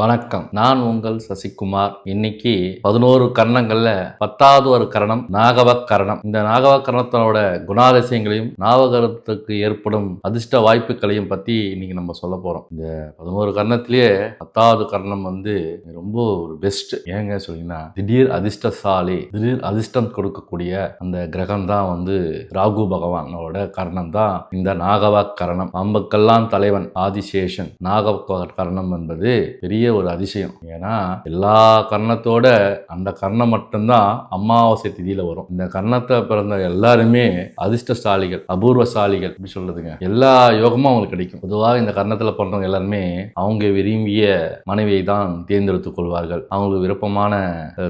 வணக்கம். நான் உங்கள் சசிகுமார். இன்னைக்கு பதினோரு கரணங்கள்ல பத்தாவது ஒரு கரணம் நாகவ கரணம். இந்த நாகவ கரணத்தோட குணாதிசயங்களையும் நாவகரத்துக்கு ஏற்படும் அதிர்ஷ்ட வாய்ப்புகளையும் பத்தி இன்னைக்கு நம்ம சொல்ல போறோம். இந்த பதினோரு கரணத்திலேயே பத்தாவது கரணம் வந்து ரொம்ப ஒரு பெஸ்ட் ஏங்க சொல்லிங்கன்னா திடீர் அதிர்ஷ்டசாலி திடீர் அதிர்ஷ்டம் கொடுக்கக்கூடிய அந்த கிரகம் தான் வந்து ராகு பகவானோட கரணம் தான் இந்த நாகவ கரணம். அம்புக்கெல்லாம் தலைவன் ஆதிசேஷன். நாகவ கரணம் என்பது பெரிய ஒரு அதிசயம். ஏன்னா எல்லா கர்ணத்தோட அந்த கர்ணம் மட்டும்தான் அமாவாசை திதியில வரும். இந்த கர்ணத்தை பிறந்த எல்லாருமே அதிர்ஷ்டசாலிகள் அபூர்வசாலிகள் அப்படி சொல்றதுங்க. எல்லா யோகமும் அவங்களுக்கு கிடைக்கும். பொதுவாக இந்த கர்ணத்துல பிறந்தவங்க எல்லாருமே அவங்க விரும்பிய மனைவியை தான் தேர்ந்தெடுத்துக் கொள்வார்கள். அவங்களுக்கு விருப்பமான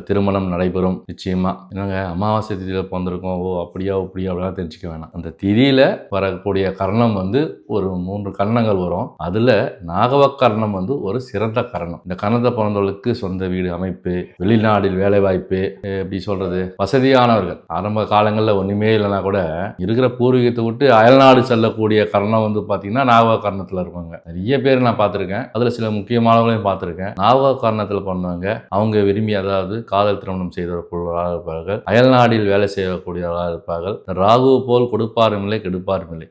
திருமணம் நடைபெறும். நிச்சயமா. என்னங்க அமாவாசை திதியில பிறந்திருக்கோம். ஓ அப்படியா அப்படியா அப்படிலாம் தெரிஞ்சுக்க வேணாம். அந்த திதியில வரக்கூடிய கர்ணம் வந்து ஒரு மூன்று கர்ணங்கள் வரும். அதுல நாகவ கர்ணம் வந்து ஒரு சிறந்த கர்ணம். இந்த கர்ணத்தை பிறந்தவர்களுக்கு சொந்த வீடு அமைப்பு வெளிநாடில் வேலைவாய்ப்பு எப்படி சொல்றது வசதியானவர்கள். ஆரம்ப காலங்களில் ஒன்றுமே இல்லைனா கூட இருக்கிற பூர்வீகத்தை விட்டு அயல்நாடு செல்லக்கூடிய கரணம் வந்து பார்த்தீங்கன்னா நாகவ காரணத்தில் இருப்பாங்க. நிறைய பேர் நான் பார்த்துருக்கேன் அதில் சில முக்கியமானவர்களையும் பார்த்துருக்கேன் நாகவ காரணத்தில் பண்ணவங்க அவங்க விரும்பி அதாவது காதல் திருமணம் செய்தவர்களாக இருப்பார்கள். அயல்நாடில் வேலை செய்யக்கூடியவர்களாக இருப்பார்கள். ராகு போல் கொடுப்பாரும் இல்லை கெடுப்பாரும் இல்லை.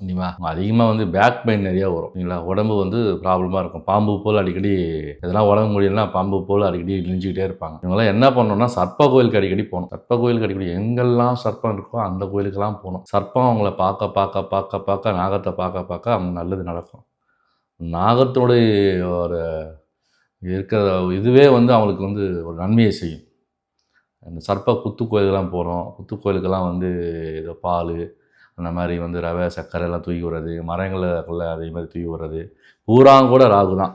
அதிகமாக வந்து பேக் பெயின் நிறைய வரும். இல்லைங்களா? உடம்பு வந்து ப்ராப்ளமாக இருக்கும். பாம்பு போல் அடிக்கடி எதனா உடம்பு முடியலன்னா பாம்பு போல் அடிக்கடி நெஞ்சிக்கிட்டே இருப்பாங்க. இவங்கெல்லாம் என்ன பண்ணணும்னா சர்ப்ப கோயிலுக்கு அடிக்கடி போகணும். சர்ப்ப கோயிலுக்கு அடிக்கடி எங்கெல்லாம் சர்ப்பம் இருக்கோ அந்த கோயிலுக்கெல்லாம் போகணும். சர்ப்பம் அவங்கள பார்க்க பார்க்க பார்க்க பார்க்க நாகத்தை பார்க்க பார்க்க அவங்க நல்லது நடக்கும். நாகத்தினுடைய ஒரு இருக்கிற இதுவே வந்து அவங்களுக்கு வந்து ஒரு நன்மையை செய்யும். அந்த சர்ப்ப குத்து கோயிலுக்கெல்லாம் போகிறோம் குத்து கோயிலுக்கெல்லாம் வந்து ஏதோ பால் அந்த மாதிரி வந்து ரவை சர்க்கரை எல்லாம் தூக்கி விடுறது. மரங்களை அதே மாதிரி தூக்கி விடுறது. பூரா கூட ராகு தான்.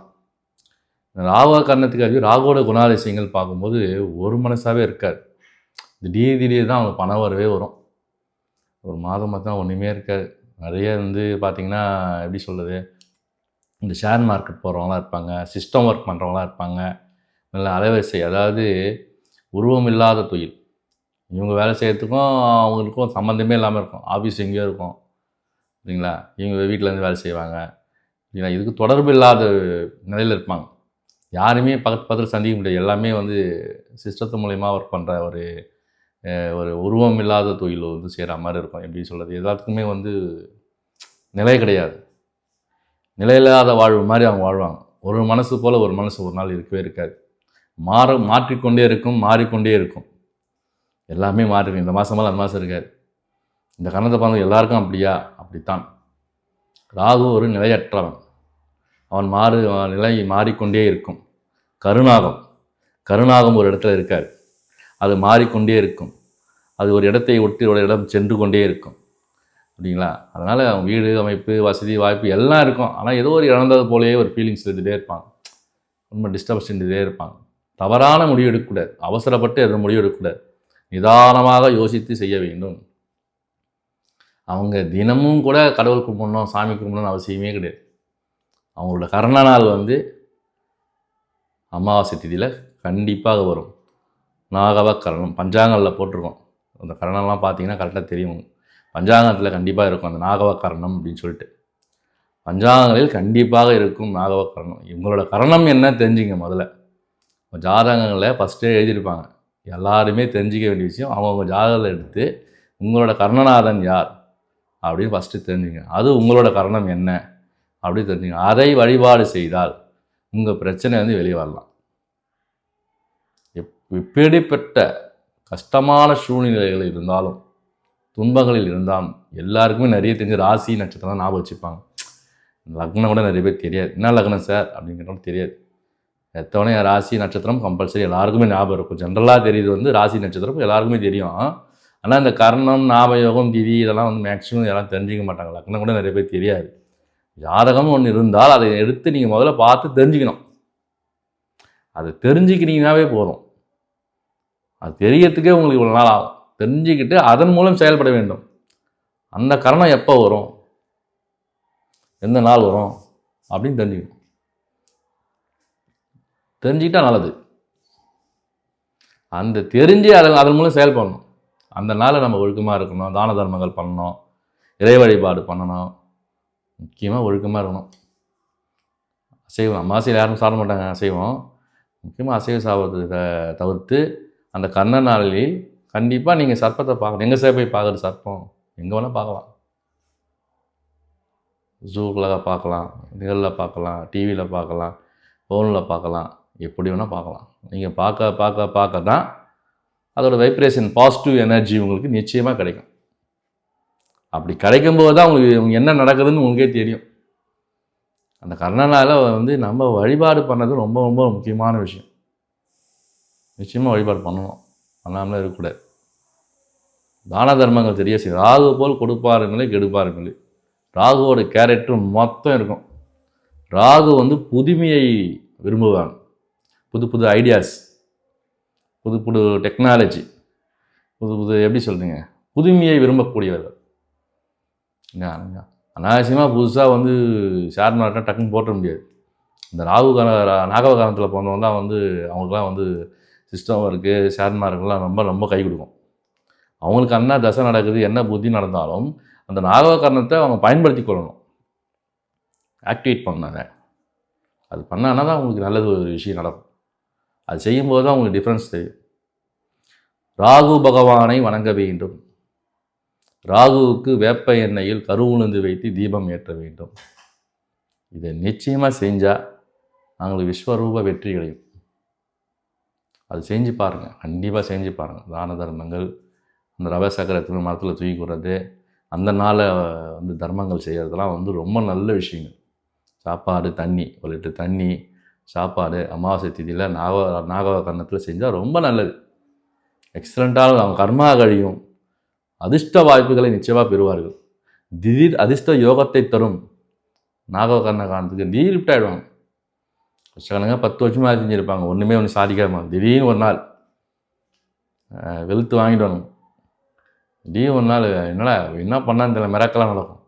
இந்த ராகு கர்ணத்துக்கு அது ராகுவோட குணாதிசயங்கள் பார்க்கும்போது ஒரு மனசாகவே இருக்காது. திடீர் திடீர் தான் அவங்க பணம் வரவே வரும். ஒரு மாதம் பார்த்தா ஒன்றுமே இருக்காது. நிறைய வந்து பார்த்திங்கன்னா எப்படி சொல்கிறது இந்த ஷேர் மார்க்கெட் போகிறவங்களாம் இருப்பாங்க. சிஸ்டம் ஒர்க் பண்ணுறவங்களாம் இருப்பாங்க. நல்ல அலைவரிசை அதாவது உருவம் இல்லாத தொழில். இவங்க வேலை செய்கிறதுக்கும் அவங்களுக்கும் சம்மந்தமே இல்லாமல் இருக்கும். ஆஃபீஸ் எங்கேயோ இருக்கும். சரிங்களா? இவங்க வீட்டிலேருந்து வேலை செய்வாங்க. இதுக்கு தொடர்பு இல்லாத நிலையில் இருப்பாங்க. யாருமே பக்கத்து பக்கத்தில் சந்திக்க முடியாது எல்லாமே வந்து சிஸ்டத்து மூலயமா ஒர்க் பண்ணுற ஒரு ஒரு உருவம் இல்லாத தொழில் வந்து செய்கிற மாதிரி இருக்கும். எப்படி சொல்கிறது எல்லாத்துக்குமே வந்து நிலை கிடையாது. நிலையில்லாத வாழ்வு மாதிரி அவங்க வாழ்வாங்க. ஒரு மனசு போல் ஒரு மனசு ஒரு நாள் இருக்கவே இருக்காது. மாற மாற்றிக்கொண்டே இருக்கும் மாறிக்கொண்டே இருக்கும். எல்லாமே மாறிடும். இந்த மாதமெல்லாம் அந்த மாதம் இருக்காது. இந்த கணத்தை பார்த்து எல்லாருக்கும் அப்படியா? அப்படித்தான். ராகு ஒரு நிலையற்றவன். அவன் மாறு நிலை மாறிக்கொண்டே இருக்கும். கருணாகம். கருணாகம் ஒரு இடத்துல இருக்கார் அது மாறிக்கொண்டே இருக்கும். அது ஒரு இடத்தை ஒட்டி ஒரு இடம் சென்று கொண்டே இருக்கும். அப்படிங்களா? அதனால் அவன் வீடு அமைப்பு வசதி வாய்ப்பு எல்லாம் இருக்கும். ஆனால் ஏதோ ஒரு இழந்தது போலேயே ஒரு ஃபீலிங்ஸ் இருந்துகிட்டே இருப்பாங்க. ரொம்ப டிஸ்டர்பன்ஸ் இருந்துகிட்டே இருப்பாங்க. தவறான முடிவு எடுக்கக்கூடாது. அவசரப்பட்டு எதுவும் முடிவு எடுக்கக்கூடாது. நிதானமாக யோசித்து செய்ய வேண்டும். அவங்க தினமும் கூட கடவுள் கும்பிடணும் சாமி கும்பிடணும்னு அவசியமே கிடையாது. அவங்களோட கர்ண நாள் வந்து அமாவாசை திதியில் கண்டிப்பாக வரும். நாகவ கரணம் பஞ்சாங்கங்களில் போட்டிருக்கோம். அந்த கரணம்லாம் பார்த்தீங்கன்னா கரெக்டாக தெரியும். பஞ்சாங்கத்தில் கண்டிப்பாக இருக்கும். அந்த நாகவ கரணம் அப்படின்னு சொல்லிட்டு. பஞ்சாங்கங்களில் கண்டிப்பாக இருக்கும் நாகவ கரணம் இவங்களோட கரணம் என்ன தெரிஞ்சுங்க முதல்ல. ஜாதகங்களில் ஃபஸ்ட்டே எழுதியிருப்பாங்க. எல்லாருமே தெரிஞ்சிக்க வேண்டிய விஷயம் அவங்கவுங்க ஜாதகத்தை எடுத்து உங்களோட கர்ணநாதன் யார் அப்படின்னு ஃபஸ்ட்டு தெரிஞ்சுங்க. அது உங்களோட கரணம் என்ன? அப்படி தெரிஞ்சுங்க அதை வழிபாடு செய்தால் உங்கள் பிரச்சனை வந்து வெளியே வரலாம். எப் கஷ்டமான சூழ்நிலைகள் இருந்தாலும் துன்பங்களில் இருந்தாலும் எல்லாருக்குமே நிறைய தெரிஞ்ச ராசி நட்சத்திரம் ஞாபகம் வச்சுப்பாங்க. லக்னம் கூட நிறைய பேர் தெரியாது. என்ன லக்னம் சார்? அப்படிங்கிறவங்க தெரியாது. எத்தவனே ராசி நட்சத்திரம் கம்பல்சரி எல்லாருக்குமே ஞாபகம் இருக்கும். ஜென்ரலாக தெரியுது வந்து ராசி நட்சத்திரம் எல்லாருக்குமே தெரியும். ஆனால் இந்த கர்ணம் ஞாபகம் திதி இதெல்லாம் வந்து மேக்ஸிமம் யாரும் தெரிஞ்சிக்க மாட்டாங்க. லக்னம் கூட நிறைய பேர் தெரியாது. ஜாதகம் ஒன்று இருந்தால் அதை எடுத்து நீங்கள் முதல்ல பார்த்து தெரிஞ்சுக்கணும். அதை தெரிஞ்சுக்கிறீங்கனாவே போதும். அது தெரியறதுக்கே உங்களுக்கு இவ்வளோ நாள் ஆகும். தெரிஞ்சுக்கிட்டு அதன் மூலம் செயல்பட வேண்டும். அந்த கரணம் எப்போ வரும்? எந்த நாள் வரும்? அப்படின்னு தெரிஞ்சுக்கணும். தெரிஞ்சுக்கிட்டால் நல்லது. அந்த தெரிஞ்சு அதன் அதன் மூலம் செயல்படணும். அந்த நாளை நம்ம ஒழுக்கமாக இருக்கணும் தான தர்மங்கள் பண்ணணும் இறை வழிபாடு பண்ணணும். முக்கியமாக ஒழுக்கமாக இருக்கணும். அசைவம் அமாவாசையில் யாரும் சாப்பிட மாட்டாங்க அசைவம். முக்கியமாக அசைவ சாப்பிட்றத தவிர்த்து அந்த கர்ண நாளில் கண்டிப்பாக நீங்கள் சர்ப்பத்தை பார்க்கணும். எங்கே சார் போய் பார்க்குறது சர்ப்பம்? எங்கே வேணால் பார்க்கலாம். ஜூவில் பார்க்கலாம் நிகழில் பார்க்கலாம் டிவியில் பார்க்கலாம் ஃபோனில் பார்க்கலாம் எப்படி வேணால் பார்க்கலாம். நீங்கள் பார்க்க பார்க்க பார்க்க தான் அதோட வைப்ரேஷன் பாசிட்டிவ் எனர்ஜி உங்களுக்கு நிச்சயமாக கிடைக்கும். அப்படி கிடைக்கும்போது தான் உங்களுக்கு இவங்க என்ன நடக்குதுன்னு உங்களுக்கே தெரியும். அந்த கர்ணனால் வந்து நம்ம வழிபாடு பண்ணது ரொம்ப ரொம்ப முக்கியமான விஷயம். நிச்சயமாக வழிபாடு பண்ணணும். பண்ணாமலே இருக்கக்கூடாது. தான தர்மங்கள் தெரிய செய்யும். ராகு போல் கொடுப்பாருங்களே கெடுப்பாருங்களே ராகுவோட கேரக்டர் மொத்தம் இருக்கும். ராகு வந்து புதுமையை விரும்புவாங்க. புது புது ஐடியாஸ் புது புது டெக்னாலஜி புது புது எப்படி சொல்கிறீங்க புதுமையை விரும்பக்கூடியவர்கள். அனாவசியமாக புதுசாக வந்து ஷேர் மார்க்கெட்டை டக்குன்னு போட்ட முடியாது. இந்த ராகு கால நாகவ காலத்தில் பிறந்தவங்க தான் வந்து அவங்களுக்குலாம் வந்து சிஸ்டம் இருக்குது ஷேர் மார்க்கெட்லாம் ரொம்ப ரொம்ப கை கொடுக்கும். அவங்களுக்கு என்ன தசை நடக்குது என்ன புத்தி நடந்தாலும் அந்த நாகவ கரணத்தை அவங்க பயன்படுத்தி கொள்ளணும். ஆக்டிவேட் பண்ணாங்க அது பண்ணான்னா தான் அவங்களுக்கு நல்லது ஒரு விஷயம் நடக்கும். அது செய்யும்போது தான் அவங்களுக்கு டிஃப்ரென்ஸ் தெரியும். ராகு பகவானை வணங்க வேண்டும். ராகுவுக்கு வேப்ப எண்ணெயில் கருவுளுந்து வைத்து தீபம் ஏற்ற வேண்டும். இதை நிச்சயமாக செஞ்சால் நாங்கள் விஸ்வரூப வெற்றி கிடைக்கும் அது செஞ்சு பாருங்கள் கண்டிப்பாக செஞ்சு பாருங்கள் தான தர்மங்கள் அந்த ரவ சக்கரத்தில் மரத்தில் தூக்கி விடுறது அந்த நாளை வந்து தர்மங்கள் செய்கிறதெல்லாம் வந்து ரொம்ப நல்ல விஷயங்கள். சாப்பாடு தண்ணி ஒரு லிட்டர் தண்ணி சாப்பாடு அமாவாசை திதியில் நாக நாகவ கன்னத்தில் செஞ்சால் ரொம்ப நல்லது. எக்ஸலண்ட்டாக அவங்க கர்மா கழியும். அதிர்ஷ்ட வாய்ப்புகளை நிச்சயமாக பெறுவார்கள். திடீர் அதிர்ஷ்ட யோகத்தை தரும் நாகவகர்ண காரணத்துக்கு திடீர் லிஃப்ட் ஆகிடுவாங்க வருஷக்கணக்காக பத்து வருஷமாக செஞ்சுருப்பாங்க. ஒன்றுமே ஒன்று சாதிக்காமல் திடீர்னு ஒரு நாள் வெளுத்து வாங்கிட்டு வரணும். திடீர்னு ஒரு நாள் என்னடா என்ன பண்ணான்னு தெரியல மிரக்கெல்லாம் நடக்கும்?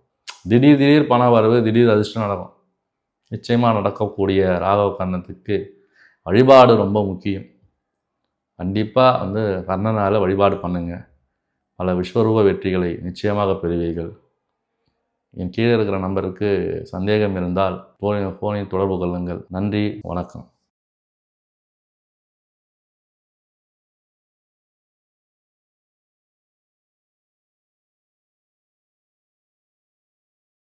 திடீர் திடீர் பணம் வரவு திடீர் அதிர்ஷ்டம் நடக்கும். நிச்சயமாக நடக்கக்கூடிய ராகவ கர்ணத்துக்கு வழிபாடு ரொம்ப முக்கியம். கண்டிப்பாக வந்து கர்ணனால் வழிபாடு பண்ணுங்கள் பல விஸ்வரூப வெற்றிகளை நிச்சயமாக பெறுவீர்கள். என் கீழே இருக்கிற நம்பருக்கு சந்தேகம் இருந்தால் ஃபோனை ஃபோனை தொடர்பு கொள்ளுங்கள். நன்றி வணக்கம்.